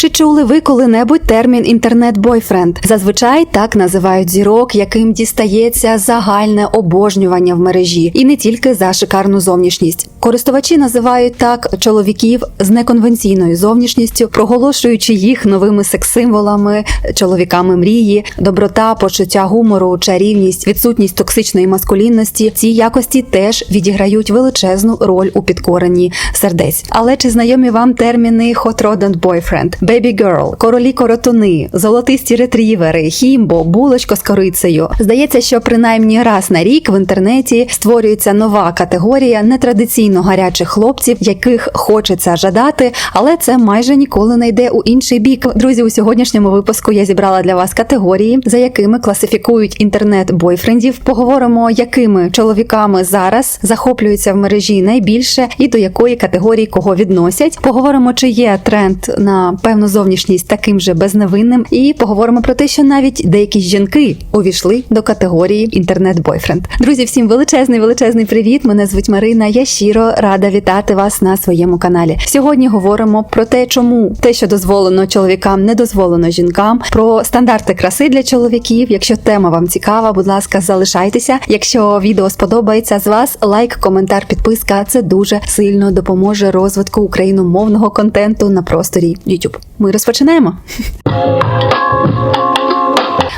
Чи чули ви коли-небудь термін інтернет-бойфренд? Зазвичай так називають зірок, яким дістається загальне обожнювання в мережі, і не тільки за шикарну зовнішність. Користувачі називають так чоловіків з неконвенційною зовнішністю, проголошуючи їх новими секс-символами, чоловіками мрії, доброта, почуття гумору, чарівність, відсутність токсичної маскулінності. Ці якості теж відіграють величезну роль у підкоренні сердець. Але чи знайомі вам терміни hot rod boyfriend, baby girl, королі коротуни, золотисті ретрівери, хімбо, булочко з корицею? Здається, що принаймні раз на рік в інтернеті створюється нова категорія нетрадиційно гарячих хлопців, яких хочеться жадати, але це майже ніколи не йде у інший бік. Друзі, у сьогоднішньому випуску я зібрала для вас категорії, за якими класифікують інтернет-бойфрендів. Поговоримо, якими чоловіками зараз захоплюються в мережі найбільше і до якої категорії кого відносять. Поговоримо, чи є тренд на певну зовнішність таким же безневинним, і поговоримо про те, що навіть деякі жінки увійшли до категорії інтернет-бойфренд. Друзі, всім величезний величезний привіт! Мене звуть Марина. Я щиро рада вітати вас на своєму каналі. Сьогодні говоримо про те, чому те, що дозволено чоловікам, не дозволено жінкам, про стандарти краси для чоловіків. Якщо тема вам цікава, будь ласка, залишайтеся. Якщо відео сподобається з вас, лайк, коментар, підписка це дуже сильно допоможе розвитку україномовного контенту на просторі YouTube. Ми розпочинаємо.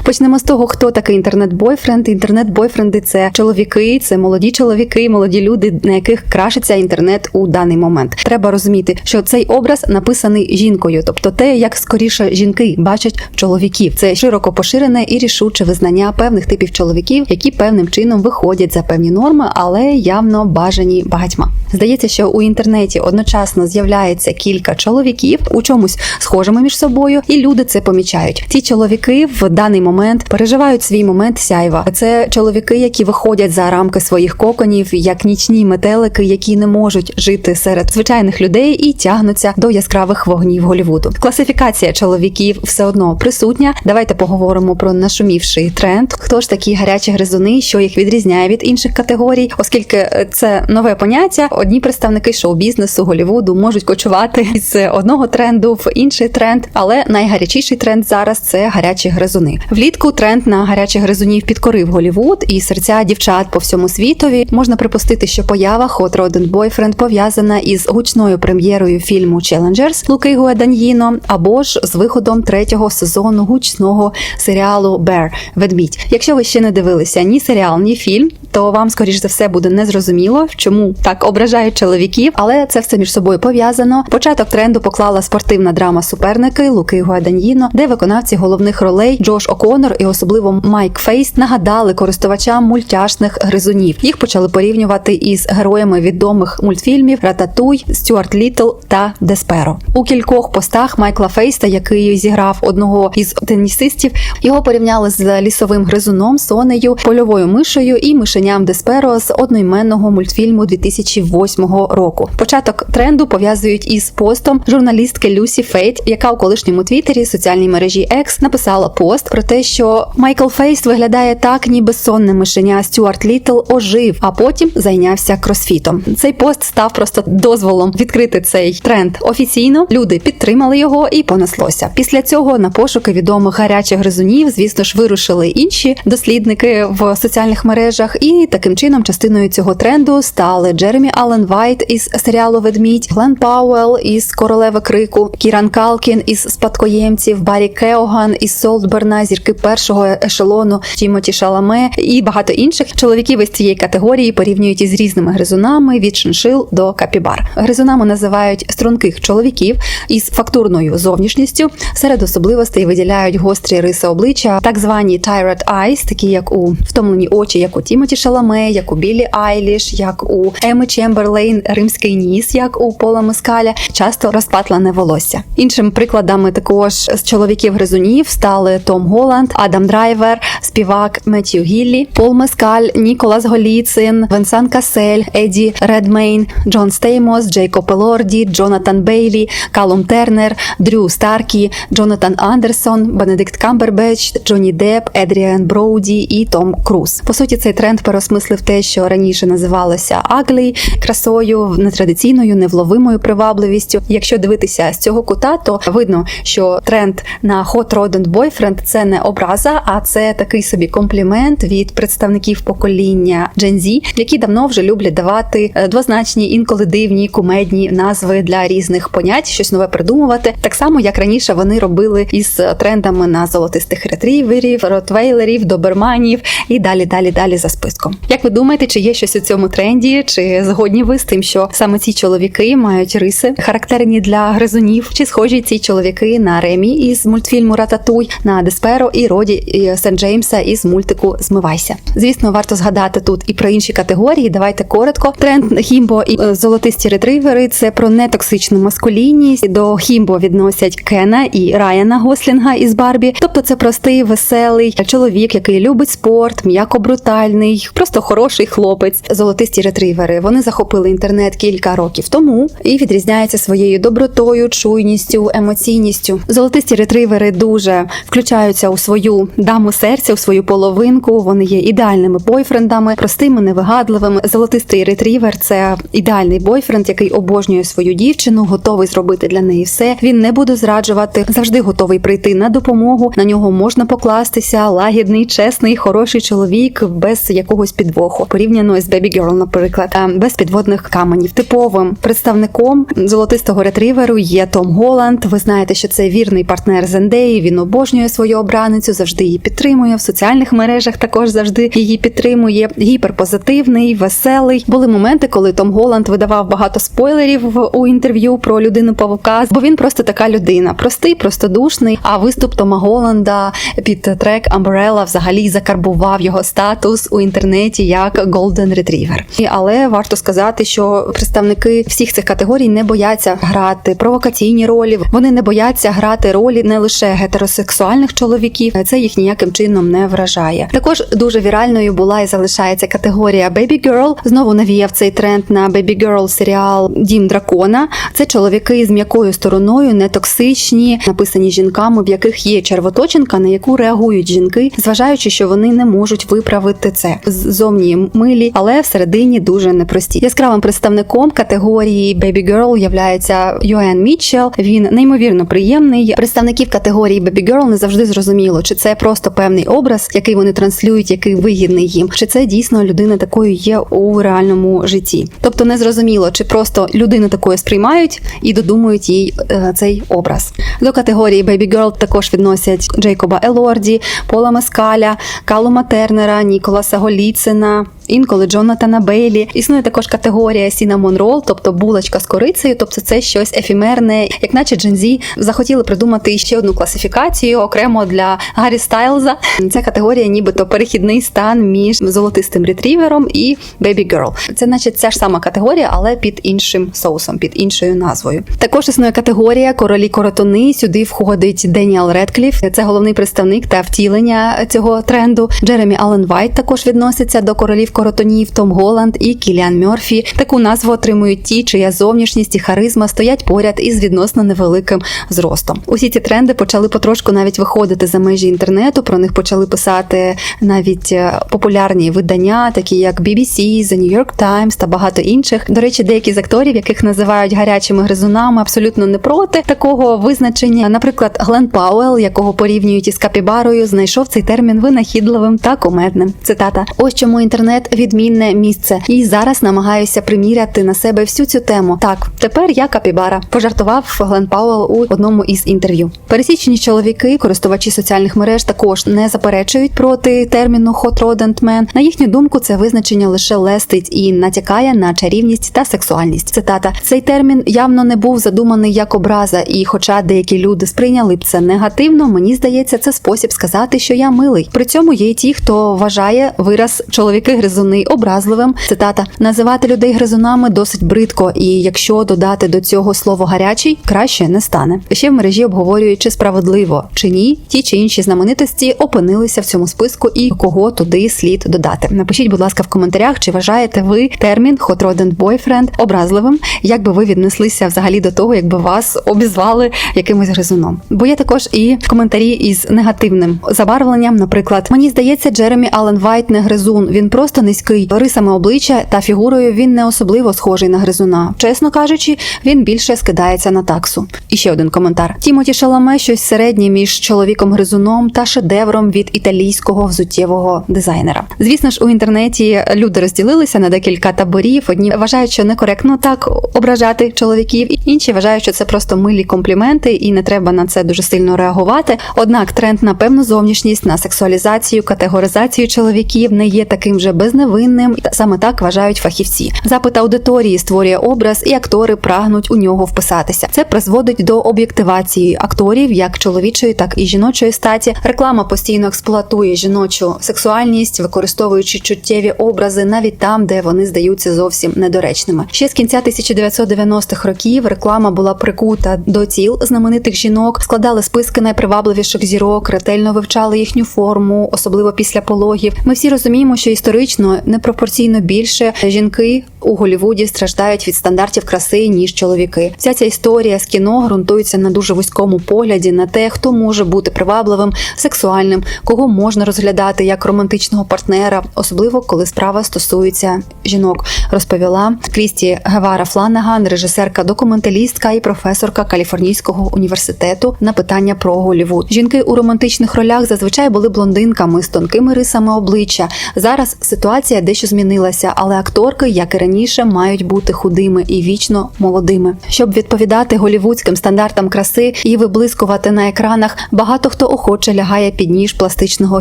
Почнемо з того, хто такий інтернет-бойфренд. Інтернет-бойфренди це чоловіки, це молоді чоловіки, молоді люди, на яких крашиться інтернет у даний момент. Треба розуміти, що цей образ написаний жінкою, тобто те, як скоріше жінки бачать чоловіків. Це широко поширене і рішуче визнання певних типів чоловіків, які певним чином виходять за певні норми, але явно бажані багатьма. Здається, що у інтернеті одночасно з'являється кілька чоловіків у чомусь схожими між собою, і люди це помічають. Ці чоловіки в даний момент переживають свій момент сяйва. Це чоловіки, які виходять за рамки своїх коконів, як нічні метелики, які не можуть жити серед звичайних людей і тягнуться до яскравих вогнів Голівуду. Класифікація чоловіків все одно присутня. Давайте поговоримо про нашумівший тренд. Хто ж такі гарячі гризуни, що їх відрізняє від інших категорій, оскільки це нове поняття. Одні представники шоу-бізнесу Голівуду можуть кочувати з одного тренду в інший тренд, але найгарячіший тренд зараз це гарячі гризуни. Влітку тренд на гарячих гризунів підкорив Голівуд і серця дівчат по всьому світові. Можна припустити, що поява Hot Rodent Boyfriend пов'язана із гучною прем'єрою фільму Challengers Луки Гуаданьїно або ж з виходом третього сезону гучного серіалу Bear – Ведмідь. Якщо ви ще не дивилися ні серіал, ні фільм, то вам скоріш за все буде незрозуміло, чому так ображають чоловіків, але це все між собою пов'язано. Початок тренду поклала спортивна драма суперники Луки Гуаданьїно, де виконавці головних ролей Джош О'Коннор і особливо Майк Фейс нагадали користувачам мультяшних гризунів. Їх почали порівнювати із героями відомих мультфільмів Рататуй, Стюарт Літл та Десперо. У кількох постах Майкла Фейста, який зіграв одного із тенісистів, його порівняли з лісовим гризуном, сонею, польовою мишею і мишеням Десперо з одноіменного мультфільму 2008 року. Початок тренду пов'язують із постом журналістки Люсі Фейт, яка у колишньому твіттері соціальній мережі X написала пост про те, що Майкл Фейст виглядає так, ніби сонне мишеня Стюарт Літл ожив, а потім зайнявся кросфітом. Цей пост став просто дозволом відкрити цей тренд офіційно. Люди підтримали його і понеслося. Після цього на пошуки відомих гарячих гризунів, звісно ж, вирушили інші дослідники в соціальних мережах, і таким чином частиною цього тренду стали Джеремі Аллен Вайт із серіалу Ведмідь, Глен Пауел із Королеви Крику, Кіран Калкін із спадкоємців, Баррі Кеоган із Солтберна, зірки першого ешелону, Тімоті Шаламе і багато інших чоловіків із цієї категорії порівнюють із різними гризунами від шиншил до капібар. Гризунами називають струнких чоловіків із фактурною зовнішністю. Серед особливостей виділяють гострі риси обличчя, так звані Tyrant Eyes, такі як у втомлені очі, як у Тімоті Шаламе, як у Білі Айліш, як у Еми Чемберлейн, римський ніс, як у Пола Мескаля, часто розпатлене волосся. Іншими прикладами також з чоловіків гризунів стали Том Голланд, Адам Драйвер, співак Меттью Гіллі, Пол Мескаль, Ніколас Голіцин, Венсан Касель, Еді Редмейн, Джон Стеймос, Джейкоб Елорді, Джонатан Бейлі, Калум Тернер, Дрю Старкі, Джонатан Андерсон, Бенедикт Камбербеч, Джонні Депп, Едріан Броуді і Том Круз. По суті, цей тренд переосмислив те, що раніше називалося аглі, красою, нетрадиційною, невловимою привабливістю. Якщо дивитися з цього кута, то видно, що тренд на hot rodent boyfriend – це не образа, а це такий собі комплімент від представників покоління Gen Z, які давно вже люблять давати е, двозначні, інколи дивні, кумедні назви для різних понять, щось нове придумувати. Так само, як раніше вони робили із трендами на золотистих ретріверів, ротвейлерів, доберманів і далі, далі, далі за списком. Як ви думаєте, чи є щось у цьому тренді? Чи згодні ви з тим, що саме ці чоловіки мають риси характерні для гризунів? Чи схожі ці чоловіки на Ремі із мультфільму Рататуй, на Десперо і Роді і Сен Джеймса із мультику Змивайся? Звісно, варто згадати тут і про інші категорії. Давайте коротко. Тренд хімбо і е, золотисті ретривери це про нетоксичну маскулінність. До хімбо відносять Кена і Райана Гослінга із Барбі. Тобто це простий, веселий чоловік, який любить спорт, м'яко брутальний, просто хороший хлопець. Золотисті ретривери. Вони захопили інтернет кілька років тому і відрізняються своєю добротою, чуйністю, емоційністю. Золотисті ретривери дуже включаються у свою даму серця, у свою половинку. Вони є ідеальними бойфрендами, простими, невигадливими. Золотистий ретрівер це ідеальний бойфренд, який обожнює свою дівчину, готовий зробити для неї все. Він не буде зраджувати, завжди готовий прийти на допомогу. На нього можна покластися. Лагідний, чесний, хороший чоловік без якогось підвоху, порівняно з Baby Girl, наприклад, е, без підводних каменів. Типовим представником золотистого ретриверу є Том Голланд. Ви знаєте, що це вірний партнер Зендеї. Він обожнює свою обраницю, завжди її підтримує в соціальних мережах. Також завжди її підтримує. Гіперпозитивний, веселий. Були моменти, коли Том Голланд видавав багато спойлерів у інтерв'ю про людину павука, бо він просто така людина, простий, простодушний. А виступ Тома Голланда під трек Umbrella взагалі закарбував його статус у інтернеті як Golden Retriever. Але варто сказати, що представники всіх цих категорій не бояться грати провокаційні ролі. Вони не бояться грати ролі не лише гетеросексуальних чоловіків. Це їх ніяким чином не вражає. Також дуже віральною була і залишається категорія Baby Girl. Знову навіяв цей тренд на Baby Girl серіал Дім дракона. Це чоловіки з м'якою стороною, не токсичні, написані жінками, в яких є червоточинка, на яку реагують жінки, зважаючи, що вони не можуть виправити це. Ззовні милі, але всередині дуже непрості. Яскравим представником категорії Baby Girl являється Юен Мітчелл. Він неймовірно приємний. Представників категорії Baby Girl не завжди зрозуміло, чи це просто певний образ, який вони транслюють, який вигідний їм, чи це дійсно людина такою є у реальному житті. Тобто не зрозуміло, чи просто людину такою сприймають і додумують їй е, цей образ. До категорії Baby Girl також відносять Джейкоба Елорді, Пола Мескаля, Калума Тернера, Ніколаса Голіцина. Інколи Джонатана Бейлі існує також категорія Cinnamon Roll, тобто булочка з корицею, тобто це щось ефімерне, як наче Gen захотіли придумати ще одну класифікацію окремо для Гаррі Стайлза. Ця категорія, нібито перехідний стан між золотистим ретрівером і Baby Girl. Це, наче ця ж сама категорія, але під іншим соусом, під іншою назвою. Також існує категорія королі коротуни. Сюди входить Деніел Редкліф. Це головний представник та втілення цього тренду. Джеремі Аллен Вайт також відноситься до королів коротунів, Том Голланд і Кіліан Мьорфі. Таку назву отримують ті, чия зовнішність і харизма стоять поряд із відносно невеликим зростом. Усі ці тренди почали потрошку навіть виходити за межі інтернету. Про них почали писати навіть е, популярні видання, такі як BBC, The New York Times та багато інших. До речі, деякі з акторів, яких називають гарячими гризунами, абсолютно не проти такого визначення. Наприклад, Глен Пауел, якого порівнюють із капібарою, знайшов цей термін винахідливим та кумедним. Цитата: ось чому інтернет відмінне місце, і зараз намагаюся приміряти на себе всю цю тему. Так, тепер я капібара, пожартував Глен Пауел у одному із інтерв'ю. Пересічні чоловіки, користувачі соціальних мереж, також не заперечують проти терміну hot rodent man. На їхню думку, це визначення лише лестить і натякає на чарівність та сексуальність. Цитата: цей термін явно не був задуманий як образа, і, хоча деякі люди сприйняли б це негативно, мені здається, це спосіб сказати, що я милий. При цьому є й ті, хто вважає вираз чоловіки гризуни образливим. Цитата називати людей гризунами досить бридко, і якщо додати до цього слово гарячий, краще не стане. Ще в мережі обговорюють, чи справедливо чи ні, ті чи інші знаменитості опинилися в цьому списку і кого туди слід додати. Напишіть, будь ласка, в коментарях, чи вважаєте ви термін hot rodent boyfriend образливим, як би ви віднеслися взагалі до того, якби вас обізвали якимось гризуном. Бо є також і коментарі із негативним забарвленням. Наприклад, мені здається, Джеремі Аллен Вайт не гризун. Він просто низький. Рисами обличчя та фігурою він не особливо схожий на гризуна. Чесно кажучи, він більше скидається на таксу. І ще один коментар: Тімоті Шаламе щось середнє між чоловіком гризуном та шедевром від італійського взуттєвого дизайнера. Звісно ж, у інтернеті люди розділилися на декілька таборів. Одні вважають, що некоректно так ображати чоловіків, інші вважають, що це просто милі компліменти, і не треба на це дуже сильно реагувати. Однак тренд на певну зовнішність, на сексуалізацію, категоризацію чоловіків не є таким же безневинним. Саме так вважають фахівці. Запит аудиторії створює образ, і актори прагнуть у нього вписатися. Це призводить до об'єктивації акторів як чоловічої, так і жіночої статі. Реклама постійно експлуатує жіночу сексуальність, використовуючи чуттєві образи навіть там, де вони здаються зовсім недоречними. Ще з кінця 1990-х років реклама була прикута до тіл знаменитих жінок, складали списки найпривабливіших зірок, ретельно вивчали їхню форму, особливо після пологів. Ми всі розуміємо, що історично непропорційно більше жінки у Голівуді страждають від стандартів краси ніж чоловіки. Вся ця історія з кіно ґрунтується на дуже вузькому погляді на те, хто може бути привабливим, сексуальним, кого можна розглядати як романтичного партнера, особливо коли справа стосується жінок, розповіла Крісті Гевара Фланаган, режисерка, документалістка і професорка Каліфорнійського університету на питання про Голівуд. Жінки у романтичних ролях зазвичай були блондинками з тонкими рисами обличчя. Зараз ситуація дещо змінилася, але акторки, як і раніше, мають бути худими і вічно молодими. Щоб відповідати голівудським стандартам краси і виблискувати на екранах, багато хто охоче лягає під ніж пластичного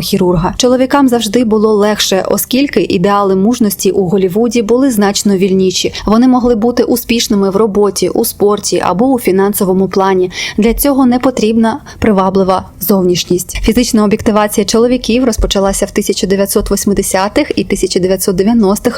хірурга. Чоловікам завжди було легше, оскільки ідеали мужності у Голівуді були значно вільніші. Вони могли бути успішними в роботі, у спорті або у фінансовому плані. Для цього не потрібна приваблива зовнішність. Фізична об'єктивація чоловіків розпочалася в 1980-х і 1990-х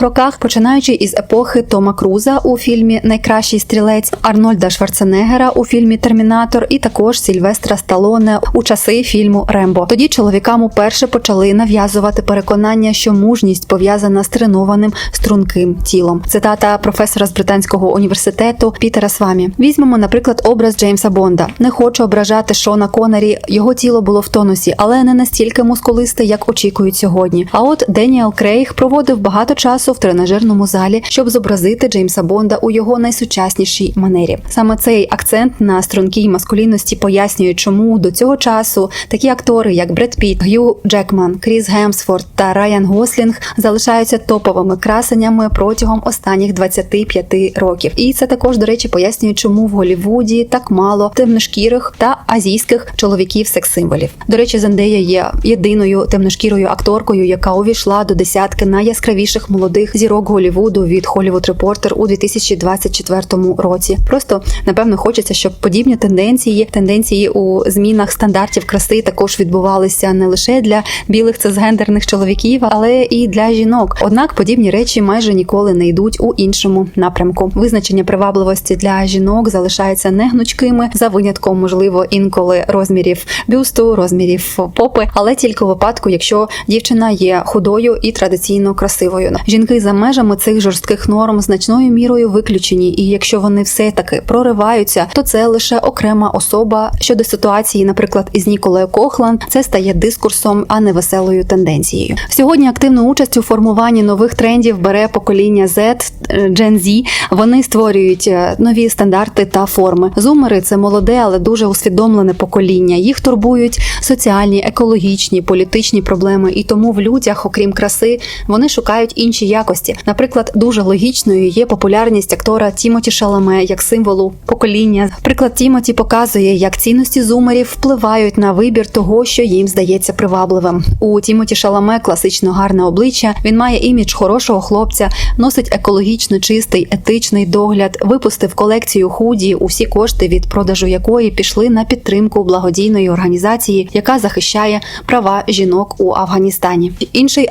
роках, починаючи із епохи Тома Круза у фільмі Найкращий стрілець Арнольда Шварценеггера у фільмі Термінатор і також Сільвестра Сталоне у часи фільму Рембо. Тоді чоловікам уперше почали нав'язувати переконання, що мужність пов'язана з тренованим струнким тілом. Цитата професора з британського університету Пітера Свамі. Візьмемо, наприклад, образ Джеймса Бонда. Не хочу ображати Шона Коннері, Його тіло було в тонусі, але не настільки мускулисте, як очікують сьогодні. А от Деніел Крейг проводив багато часу в тренажерному залі, щоб зобразити Джеймса Бонда у його найсучаснішій манері. Саме цей акцент на стрункій маскулінності пояснює, чому до цього часу такі актори, як Бред Піт, Г'ю Джекман, Кріс Гемсфорд та Райан Гослінг, залишаються топовими красеннями протягом останніх 25 років. І це також, до речі, пояснює, чому в Голівуді так мало темношкірих та азійських чоловіків секс-символів. До речі, Зендея є єдиною темношкірою акторкою, яка увійшла до десятки найяскравіших молодих зірок Голівуду від Hollywood Reporter у 2024 році. Просто напевно хочеться, щоб подібні тенденції, тенденції у змінах стандартів краси також відбувалися не лише для білих цисгендерних чоловіків, але і для жінок. Однак подібні речі майже ніколи не йдуть у іншому напрямку. Визначення привабливості для жінок залишається негнучкими за винятком, можливо, інколи розмірів бюсту, розмірів попи, але тільки у випадку, якщо дівчина є худою і традиційно красивою. Жінки за межами цих жорстких норм значною мірою виключені, і якщо вони все таки прориваються, то це лише окрема особа щодо ситуації, наприклад, із Ніколою Кохланд, це стає дискурсом, а не веселою тенденцією. Сьогодні активну участь у формуванні нових трендів бере покоління Z, Gen Z. Вони створюють е, нові стандарти та форми. Зумери це молоде, але дуже усвідомлене покоління. Їх турбують соціальні, екологічні, політичні проблеми, і тому в людях, окрім краси, вони шукають інші якості. Наприклад, дуже логічною є популярність актора Тімоті Шаламе як символу покоління. Приклад Тімоті показує, як цінності зумерів впливають на вибір того, що їм здається привабливим. У Тімоті Шаламе класично гарне обличчя. Він має імідж хорошого хлопця, носить екологічно чистий, етичний догляд, випустив колекцію худі, усі кошти від продажу якої пішли на підтримку благодійної організації, яка захищає права жінок у Афганістані. Інший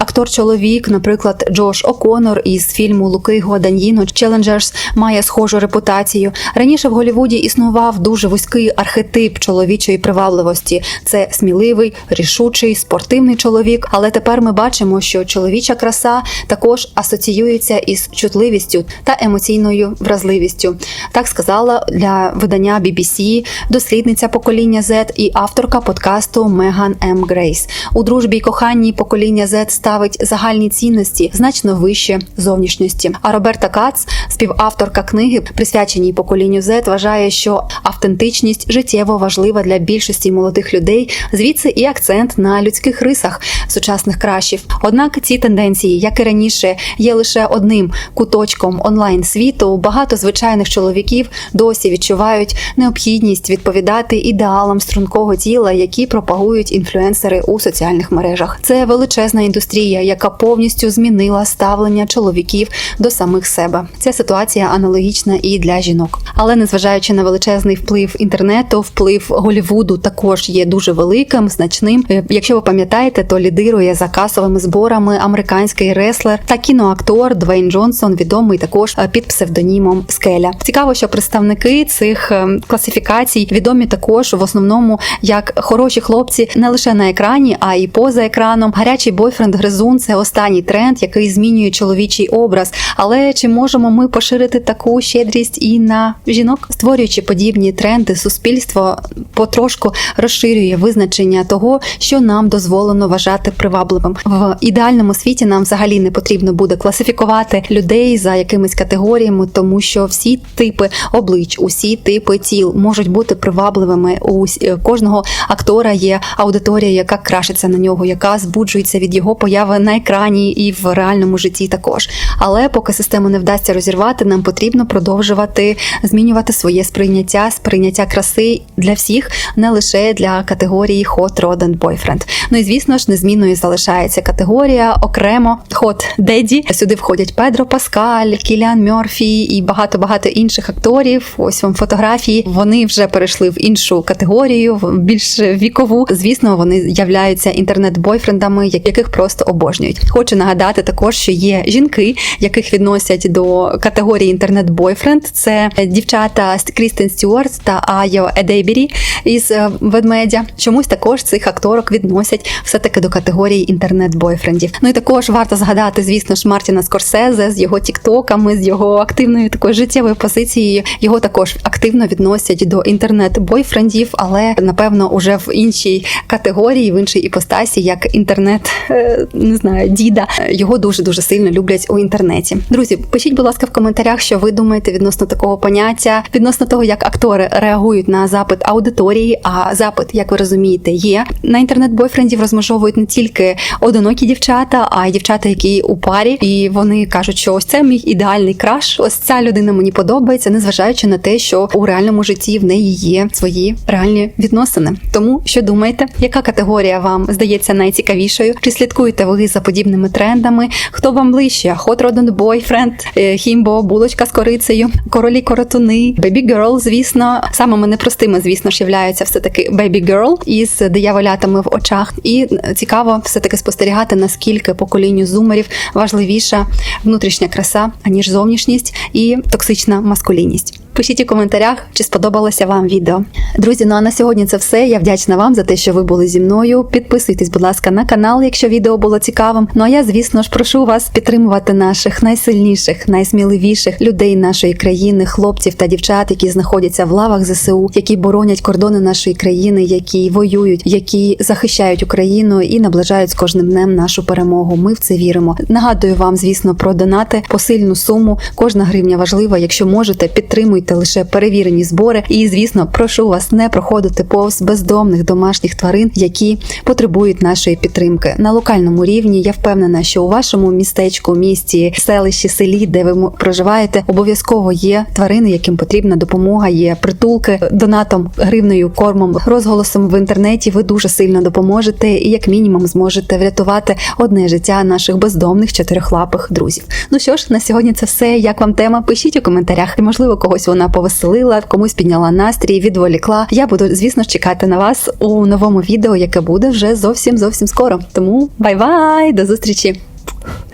актор-чоловік, наприклад, Джош О'Конор із фільму Луки Гуаданьїно Challengers має схожу репутацію. Раніше в Голівуді існував дуже вузький архетип чоловічої привабливості. Це сміливий, рішучий, спортивний чоловік. Але тепер ми бачимо, що чоловіча краса також асоціюється із чутливістю та емоційною вразливістю. Так сказала для видання BBC дослідниця покоління Z і авторка подкасту Меган М. Грейс. У дружбі й коханні покоління Z ставить загальні моральні цінності значно вище зовнішньості. А Роберта Кац, співавторка книги, присвяченій поколінню Z, вважає, що автентичність життєво важлива для більшості молодих людей. Звідси і акцент на людських рисах сучасних кращів. Однак ці тенденції, як і раніше, є лише одним куточком онлайн світу. Багато звичайних чоловіків досі відчувають необхідність відповідати ідеалам стрункого тіла, які пропагують інфлюенсери у соціальних мережах. Це величезна індустрія, яка повністю змінила ставлення чоловіків до самих себе. Ця ситуація аналогічна і для жінок. Але незважаючи на величезний вплив інтернету, вплив Голівуду також є дуже великим, значним. Е, Якщо ви пам'ятаєте, то лідирує за касовими зборами американський реслер та кіноактор Двейн Джонсон, відомий також е, під псевдонімом Скеля. Цікаво, що представники цих е, класифікацій відомі також в основному як хороші хлопці не лише на екрані, а й поза екраном. Гарячий бойфренд гризун це останній тренд, який змінює чоловічий образ. Але чи можемо ми поширити таку щедрість і на жінок, створюючи подібні тренди, суспільство потрошку розширює визначення того, що нам дозволено вважати привабливим в ідеальному світі. Нам взагалі не потрібно буде класифікувати людей за якимись категоріями, тому що всі типи облич, усі типи тіл можуть бути привабливими. У е, кожного актора є аудиторія, яка крашиться на нього, яка збуджується від його появи на екрані і в реальному житті також. Але поки систему не вдасться розірвати, нам потрібно продовжувати змінювати своє сприйняття, сприйняття краси для всіх, не лише для категорії Hot Rod and Boyfriend. Ну і звісно ж, незмінною залишається категорія окремо Hot Daddy. Сюди входять Педро Паскаль, Кіліан Мьорфі і багато багато інших акторів. Ось вам фотографії. Вони вже перейшли в іншу категорію, в більш вікову. Звісно, вони являються інтернет-бойфрендами, яких просто обожнюють. Хочу нагадати також, що є жінки, яких відносять до категорії інтернет-бойфренд. Це дівчата Крістен Стюарт та Айо Едейбері із е, ведмедя. Чомусь також цих акторок відносять все таки до категорії інтернет-бойфрендів. Ну і також варто згадати, звісно ж, Мартіна Скорсезе з його тіктоками, з його активною такою життєвою позицією. Його також активно відносять до інтернет-бойфрендів, але напевно уже в іншій категорії, в іншій іпостасі, як інтернет, е, не знаю, діда. Його дуже дуже сильно люблять у інтернеті. Друзі, пишіть, будь ласка, в коментарях, що ви думаєте відносно такого поняття, відносно того, як актори реагують на запит аудиторії. А запит, як ви розумієте, є на інтернет-бойфрендів розмежовують не тільки одинокі дівчата, а й дівчата, які у парі, і вони кажуть, що ось це мій ідеальний краш. Ось ця людина мені подобається, незважаючи на те, що у реальному житті в неї є свої реальні відносини. Тому що думаєте, яка категорія вам здається найцікавішою? Чи слідкуєте ви за подібними трендами? Хто вам ближче? Hot Rod and Boyfriend, е, Хімбо, булочка з корицею, королі коротуни, Baby Girl, звісно, самими непростими, звісно ж, являються все таки Baby Girl із дияволятами в очах. І цікаво все таки спостерігати, наскільки поколінню зумерів важливіша внутрішня краса, аніж зовнішність і токсична маскулінність. Пишіть у коментарях, чи сподобалося вам відео. Друзі, ну а на сьогодні це все. Я вдячна вам за те, що ви були зі мною. Підписуйтесь, будь ласка, на канал, якщо відео було цікавим. Ну а я, звісно ж, прошу вас підтримувати наших найсильніших, найсміливіших людей нашої країни, хлопців та дівчат, які знаходяться в лавах ЗСУ, які боронять кордони нашої країни, які воюють, які захищають Україну і наближають з кожним днем нашу перемогу. Ми в це віримо. Нагадую вам, звісно, про донати посильну суму. Кожна гривня важлива. Якщо можете, підтримуйте лише перевірені збори. І, звісно, прошу вас не проходити повз бездомних домашніх тварин, які потребують нашої підтримки на локальному рівні. Я впевнена, що у вашому містечку, місті, селищі, селі, де ви проживаєте, обов'язково є тварини, яким потрібна допомога. Є притулки донатом, гривнею, кормом, розголосом в інтернеті. Ви дуже сильно допоможете і, як мінімум, зможете врятувати одне життя наших бездомних чотирьохлапих друзів. Ну що ж, на сьогодні це все. Як вам тема? Пишіть у коментарях. Можливо, когось вона повеселила, комусь підняла настрій, відволікла. Я буду, звісно чекати на вас у новому відео, яке буде вже зовсім зовсім скоро. Тому бай-бай, до зустрічі!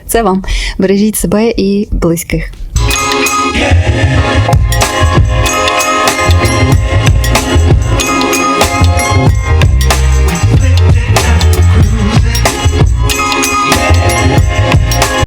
Це вам. Бережіть себе і близьких.